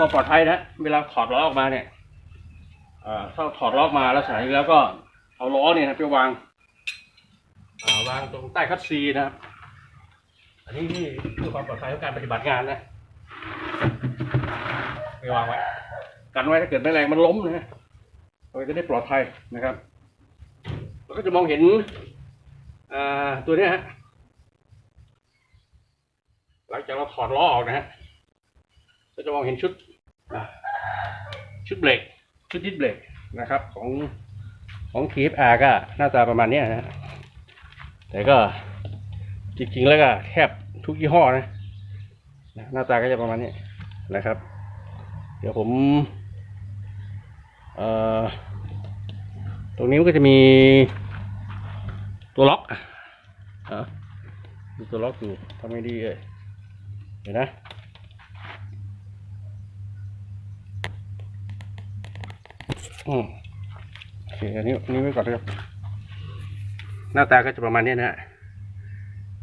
ความปลอดภัยนะ เวลาถอดล้อออกมาเนี่ยถ้าถอดล้อออกมาแล้วใส่แล้วก็เอาล้อเนี่ยนะไปวางาวางตรงใต้คัดซีนะครับ อันนี้ที่เพื่อความปลอดภัยของการปฏิบัติงานนะไปวางไว้ กันไว้ถ้าเกิดแมลงมันล้มนะเราจะได้ปลอดภัยนะครับเราก็จะมองเห็นตัวนี้ฮะหลังจากเราถอดล้อออกนะฮะก็จะมองเห็นชุด ชุดเบรกชุดดิสเบรกนะครับ ของของ TFR ก็หน้าตาประมาณนี้นะแต่ก็จริงๆแล้วก็แทบทุกยี่ห้อนะหน้าตาก็จะประมาณนี้นะครับ เดี๋ยวผมเอ่อตรงนี้มันก็จะมีตัวล็อกอะอะมีตัวล็อกอยู่ทำไงดีเอ่ยเดี๋ยวนะ อืมโอเคอันนี้อันนี้ไว้ก่อนนะครับ หน้าตาก็จะประมาณนี้นะฮะ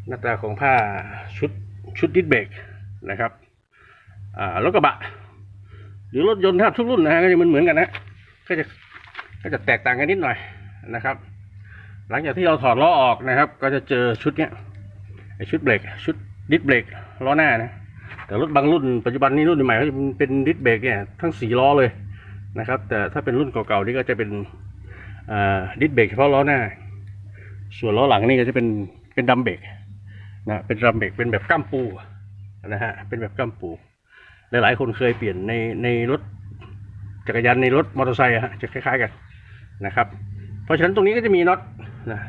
หน้าตาของผ้าชุดชุดดิสเบรกนะครับ อ่ารถกระบะ หรือรถยนต์แทบทุกรุ่นนะฮะก็จะเหมือนเหมือนกันนะก็จะก็จะแตกต่างกันนิดหน่อยนะครับ หลังจากที่เราถอดล้อออกนะครับ ก็จะเจอชุดเนี้ยไอชุดเบรกชุดดิสเบรกล้อหน้านะแต่รถบางรุ่นปัจจุบันนี้รุ่นใหม่เขาจะเป็นดิสเบรกเนี่ยทั้งสี่ล้อเลย นะครับ แต่ถ้าเป็นรุ่นเก่าๆนี่ก็จะเป็นดิสเบรกเฉพาะล้อหน้า ส่วนล้อหลังนี่ก็จะเป็นเป็นดัมเบรกนะเป็นดัมเบรกเป็นแบบก้ามปูนะฮะเป็นแบบก้ามปูหลายๆคนเคยเปลี่ยนในในรถจักรยานในรถมอเตอร์ไซค์ฮะจะคล้ายๆกันนะครับ เพราะฉะนั้นตรงนี้ก็จะมีน็อตนะ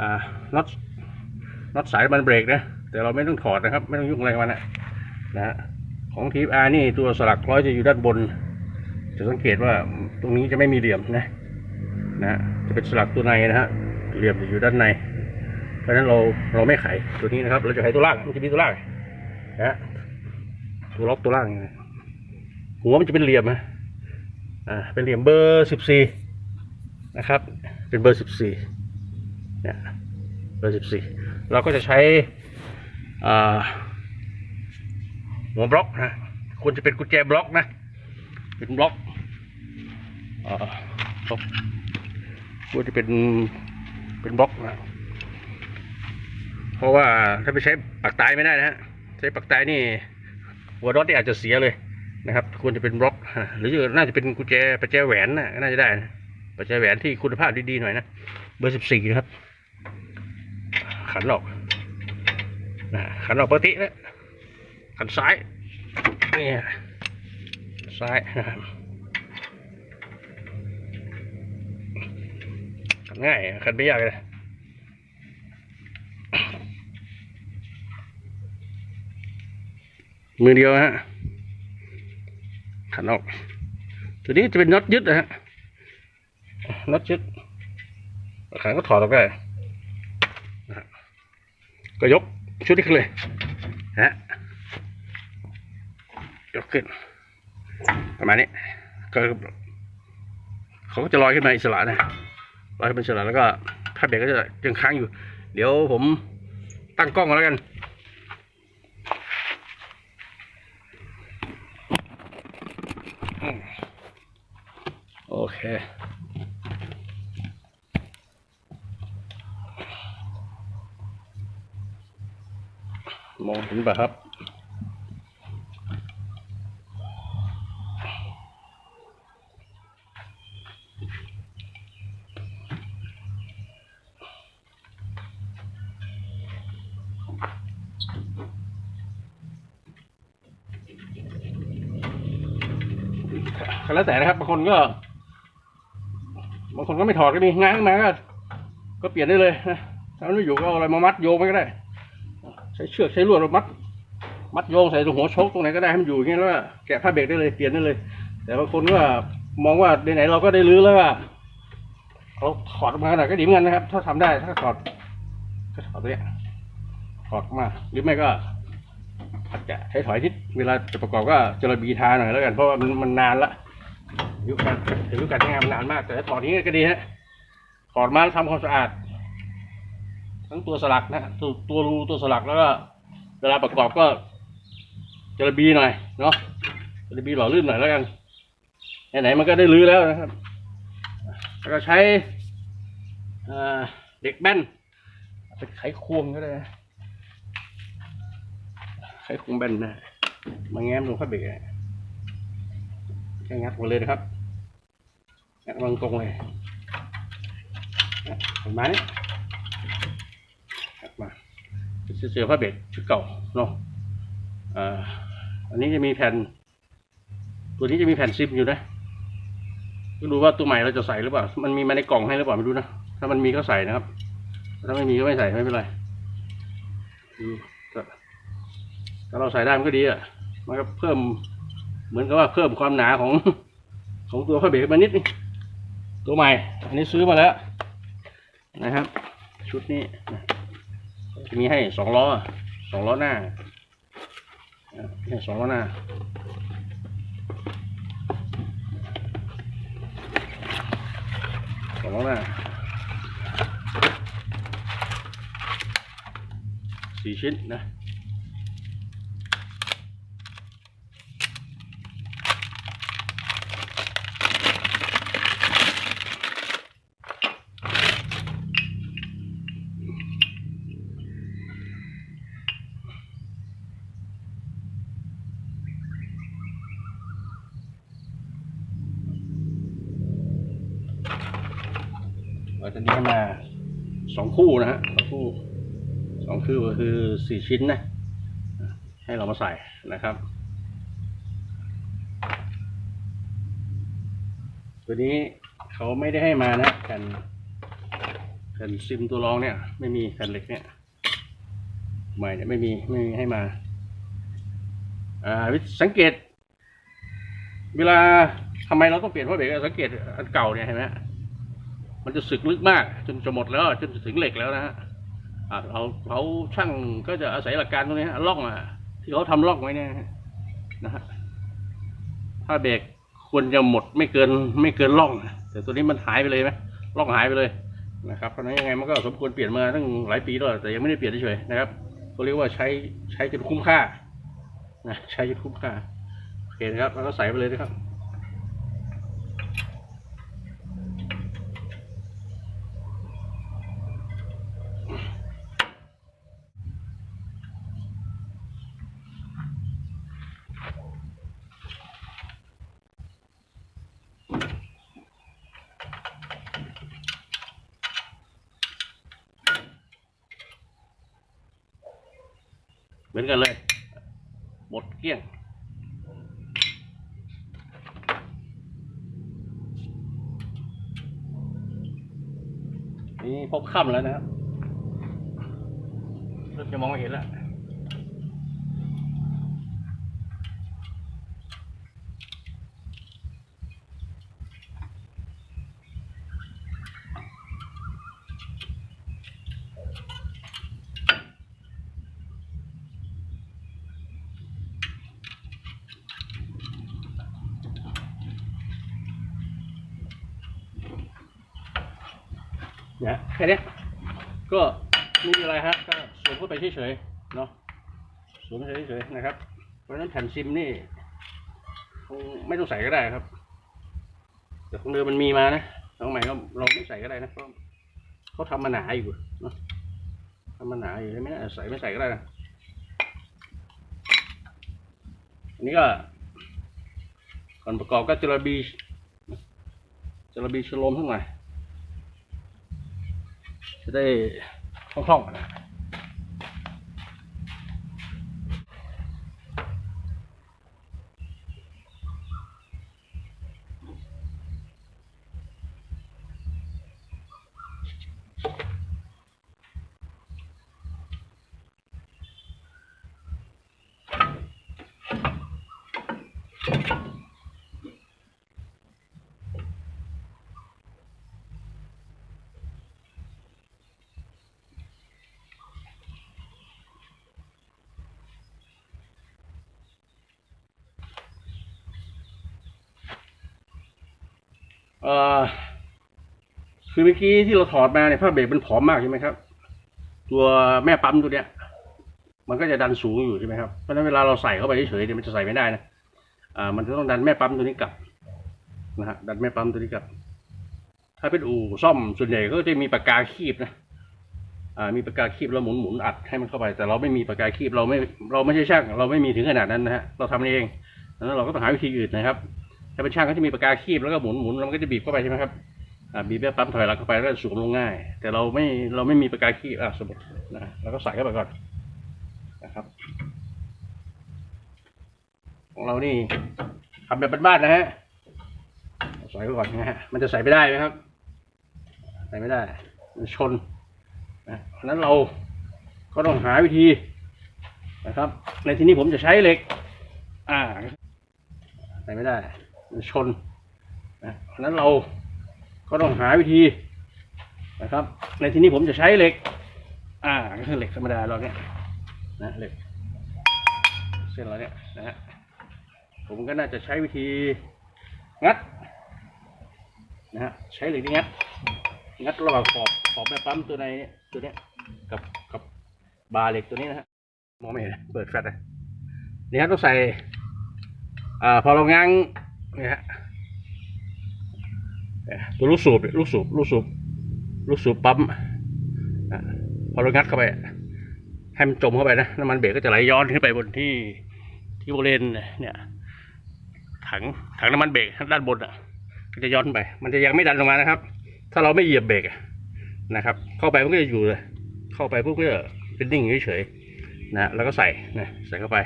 อ่าน็อตน็อตสายมันเบรกนะแต่เราไม่ต้องถอดนะครับ ไม่ต้องยุ่งอะไรกับมันนะนะฮะของทีฟอาร์นี่ตัวสลักร้อยจะอยู่ด้านบน จะสังเกตว่าตรงนี้จะไม่มีเหลี่ยมนะนะจะเป็นสลักตัวในนะฮะเหลี่ยมจะอยู่ด้านใน เพราะฉะนั้นเราเราไม่ไขตัวนี้นะครับ เราจะไขตัวล่างมันจะมีตัวล่างนะตัวล็อกตัวล่างหัวมันจะเป็นเหลี่ยมนะอ่าเป็นเหลี่ยมเบอร์สิบสี่นะครับ เป็นเบอร์สิบสี่เนี่ยเบอร์สิบสี่เราก็จะใช้อ่าหัวบล็อกนะควรจะเป็นกุญแจบล็อกนะ เป็นบล็อกอ่าบล็อกควรจะเป็นเป็นบล็อกนะเพราะว่าถ้าไปใช้ปักตายไม่ได้นะฮะใช้ปักตายนี่หัวน็อตนี่อาจจะเสียเลยนะครับ ควรจะเป็นบล็อก หรือน่าจะเป็นกุญแจประแจแหวนนะน่าจะได้นะประแจแหวนที่คุณภาพดีๆหน่อยนะเบอร์สิบสี่นะครับ ขันออกนะขันออกปกตินะขันซ้ายนี่ ซ้ายนะครับง่ายขันไม่ยากเลยมือเดียวฮะขันออกตัวนี้จะเป็นน็อตยึดนะฮะน็อตยึดขันก็ถอดออกได้ก็ยกชุดนี้ขึ้นเลยฮะยกขึ้น ประมาณนี้ก็เขาก็จะลอยขึ้นมาอิสระนะลอยขึ้นมาอิสระแล้วก็ถ้าเบรกก็จะยังค้างอยู่ เดี๋ยวผมตั้งกล้องก่อนแล้วกันโอเคมองเห็นปะครับ ก็ แล้วแต่นะครับบางคนก็ บางคนก็ไม่ถอดก็มีง้างมาก็ก็เปลี่ยนได้เลยนะถ้าไม่อยู่ก็เอาอะไรมามัดโยงไปก็ได้ ใช้เชือกใช้ลวดมามัด มัดโยงใส่ตรงหัวชกตรงไหนก็ได้ให้มันอยู่อย่างนี้แล้วก็แกะผ้าเบรกได้เลยเปลี่ยนได้เลย แต่บางคนก็มองว่าไหนๆเราก็ได้รื้อแล้วว่าเราถอดออกมาหน่อยก็ดีเหมือนกันนะครับ ถ้าทำได้ถ้าถอดก็ถอดตัวเนี้ยถอดออกมาหรือไม่ก็อาจจะใช้ถอยทิศเวลาจะประกอบก็จะระบีทาหน่อยแล้วกันเพราะว่ามันมันนานละ อายุการอายุการใช้งานมันนานมาก แต่ถ้าถอดนี้ก็ดีฮะถอดมาแล้วทำความสะอาด ทั้งตัวสลักนะตัวตัวรูตัวสลักแล้วก็เวลาประกอบก็จะระบีหน่อยเนาะจะมีหล่อลื่นหน่อยแล้วกันไหนๆมันก็ได้ลื้อแล้วนะครับ แล้วก็ใช้เด็กแบนเอาไปไขควงก็ได้ไขควงแบนนะมาแง้มลงผ้าเบรก แค่งัดหมดเลยนะครับงัดวางตรงเลยเห็นไหมงัดมาเสือผ้าเบรชุดเก่าเนาะอ่าอันนี้จะมีแผ่น ตัวนี้จะมีแผ่นซิปอยู่นะไม่รู้ว่าตัวใหม่เราจะใส่หรือเปล่า มันมีมาในกล่องให้หรือเปล่าไม่รู้นะ ถ้ามันมีก็ใส่นะครับ ถ้าไม่มีก็ไม่ใส่ไม่เป็นไรถ้าเราใส่ได้มันก็ดีอะ มันก็เพิ่ม เหมือนกับว่าเพิ่มความหนาของของตัวผ้าเบรกมานิดนึงตัวใหม่ อันนี้ซื้อมาแล้ว นะครับ ชุดนี้จะมีให้สองล้อสองล้อหน้าให้สองล้อหน้าสองล้อหน้าสี่ชิ้นนะ เราจะนี้มาสองคู่นะฮะสองคู่สองคู่ก็คือสี่ชิ้นนะ ให้เรามาใส่นะครับ ตัวนี้เขาไม่ได้ให้มานะแผ่นแผ่นซิมตัวรองเนี่ย ไม่มีแผ่นเหล็กเนี่ยใหม่เนี่ยไม่มีไม่มีให้มาอ่าสังเกต เวลาทำไมเราต้องเปลี่ยนเพราะเบรกสังเกตอันเก่าเนี่ยเห็นไหม มันจะสึกลึกมากจนจะหมดแล้วจนถึงเหล็กแล้วนะฮะเราเขาช่างก็จะอาศัยหลักการตรงนี้ล่องอะที่เขาทำล่องไว้เนี่ยนะฮะถ้าเบรกควรจะหมดไม่เกินไม่เกินล่อง แต่ตัวนี้มันหายไปเลยไหมล่องหายไปเลยนะครับเพราะนั้นยังไงมันก็สมควรเปลี่ยนมาตั้งหลายปีแล้วแต่ยังไม่ได้เปลี่ยนเฉยๆนะครับเขาเรียกว่าใช้ใช้จนคุ้มค่านะใช้จนคุ้มค่าโอเคนะครับแล้วก็ใส่ไปเลยนะครับ อนกันเลยหมดเกลี้ยงนี่พบค่ำแล้วนะครับเริ่มจะมองไม่เห็นแล้ว นี่ยแค่นี้ก็ไม่มีอะไรฮะก็สวมเข้าไปเฉยๆเนาะสวมเฉยๆนะครับ เพราะฉะนั้นแผ่นซิมนี่คงไม่ต้องใส่ก็ได้ครับ แต่ของเดิมมันมีมานะของใหม่ก็เราไม่ใส่ก็ได้นะเพราะเขาทำมาหนาอยู่เนาะทำมาหนาอยู่ไม่น่าใส่ไม่ใส่ก็ได้นะอันนี้ก็ก่อนประกอบก็จะระบีจะระบีชโลมทั้งหน่อย จะได้คล่องๆนะ เอ่อคือเมื่อกี้ที่เราถอดมาเนี่ยผ้าเบรกมันผอมมากใช่ไหมครับ ตัวแม่ปั๊มตัวเนี้ย มันก็จะดันสูงอยู่ใช่ไหมครับเพราะฉะนั้นเวลาเราใส่เข้าไปเฉยๆเนี่ยมันจะใส่ไม่ได้นะอ่า มันจะต้องดันแม่ปั๊มตัวนี้กลับนะฮะดันแม่ปั๊มตัวนี้กลับ ถ้าเป็นอู่ซ่อมส่วนใหญ่ก็จะมีปากกาคีบนะอ่ามีปากกาคีบแล้วหมุนหมุนอัดให้มันเข้าไป แต่เราไม่มีปากกาคีบเราไม่เราไม่ใช่ช่าง เราไม่มีถึงขนาดนั้นนะฮะเราทำเองดังนั้นเราก็ต้องหาวิธีอื่นนะครับ ถ้าเป็นช่างก็จะมีปากกาคีบแล้วก็หมุนหมุนแล้วมันก็จะบีบเข้าไปใช่ไหมครับอ่าบีบแม่ปั๊มถอยหลังเข้าไปแล้วสวมลงง่าย แต่เราไม่เราไม่มีปากกาคีบอะสมมตินะเราก็ใส่เข้าไปก่อนนะครับ ของเรานี่ทำแบบบ้านๆนะฮะใส่ไปก่อนนะฮะมันจะใส่ไม่ได้ไหมครับ ใส่ไม่ได้ มันชนนะเพราะนั้นเราก็ต้องหาวิธีนะครับ ในที่นี้ผมจะใช้เหล็ก อ่า ใส่ไม่ได้ ชนนะเพราะนั้นเราก็ต้องหาวิธีนะครับ ในที่นี้ผมจะใช้เหล็ก อ่าก็คือเหล็กธรรมดาเราเนี่ยนะเหล็ก เส้นเราเนี่ยนะฮะผมก็น่าจะใช้วิธีงัดนะฮะใช้เหล็กที่งัดงัดระหว่างขอบขอบแม่ปั๊มตัวในเนี่ยตัวเนี้ยกับกับบาเหล็กตัวนี้นะฮะมองไม่เห็นเปิดแฟลชเลยนี่ฮะต้องใส่อ่าพอเราง้าง นี่ยฮะเนี่ยตัวลูกสูบลูกสูบลูกสูบลูกสูบปั๊มพอเรางัดเข้าไปให้มันจมเข้าไปนะน้ำมันเบรกก็จะไหลย้อนขึ้นไปบนที่ที่บริเวณเนี่ยถังถังน้ำมันเบรกด้านบนอะก็จะย้อนไป มันจะยังไม่ดันลงมานะครับ ถ้าเราไม่เหยียบเบรกนะครับ เข้าไปมันก็จะอยู่เลย เข้าไปปุ๊บก็จะเป็นดิ่งเฉยๆนะแล้วก็ใส่นะใส่เข้าไป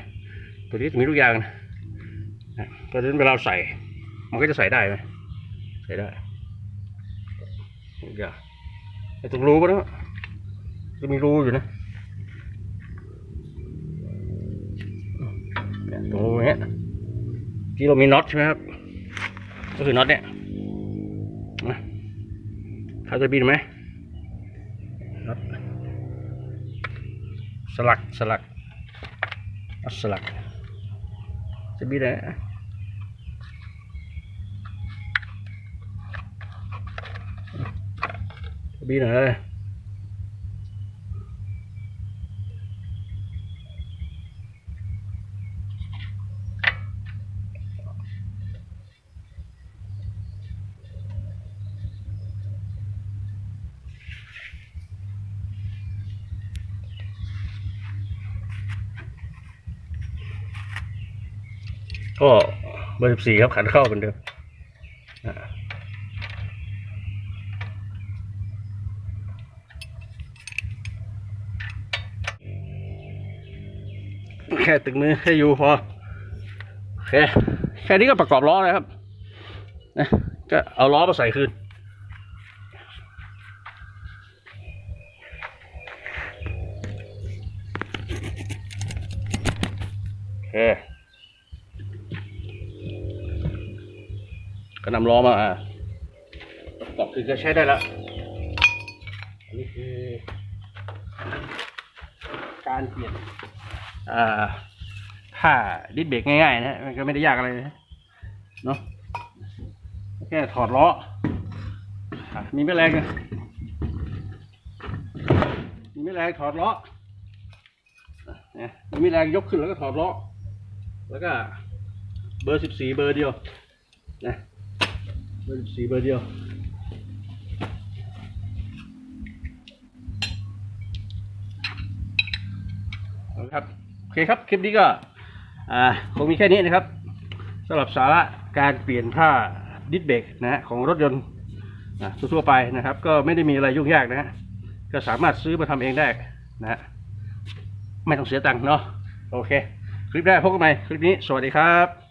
ตัวนี้มีทุกอย่างนะ เพราะฉะนั้นเวลาใส่ มันก็จะใส่ได้ไหมใส่ได้ทุกอย่าไอ้ตรงรูปะเนาะจะมีรูอยู่นะตรงรูเนี้ยที่เรามีน็อตใช่ไหมครับ ก็คือน็อตเนี่ยนะเขาจะบินไหมน็อตสลักสลักสลักจะบินไหน บินไหนก็เบอร์สิบสี่ครับขันเข้าเหมือนเดิมอ่าแค่ตึงมือแค่อยู่พอโอเคแค่นี้ก็ประกอบล้อเลยครับนะก็เอาล้อมาใส่คืนโอเคก็นำล้อมาอะประกอบคือจะใช้ได้แล้วอันนี้คือการเปลี่ยน ผ้าดิสเบรกง่ายๆนะมันก็ไม่ได้ยากอะไรนะเนาะแค่ถอดล้อ มีแม่แรงนะมีแม่แรงถอดล้ออะเนี่ยมีแม่แรงยกขึ้นแล้วก็ถอดล้อ แล้วก็ เบอร์สิบสี่เบอร์เดียวนะเบอร์สิบสี่เบอร์เดียวเอาละครับ เคครับ คลิปนี้ก็ อ่าคงมีแค่นี้นะครับสำหรับสาระการเปลี่ยนผ้าดิสเบรกนะฮะของรถยนต์อะทั่วไปนะครับ ก็ไม่ได้มีอะไรยุ่งยากนะฮะก็สามารถซื้อมาทำเองได้นะฮะไม่ต้องเสียตังค์เนาะโอเค คลิปแรกพบกันใหม่คลิปนี้ สวัสดีครับ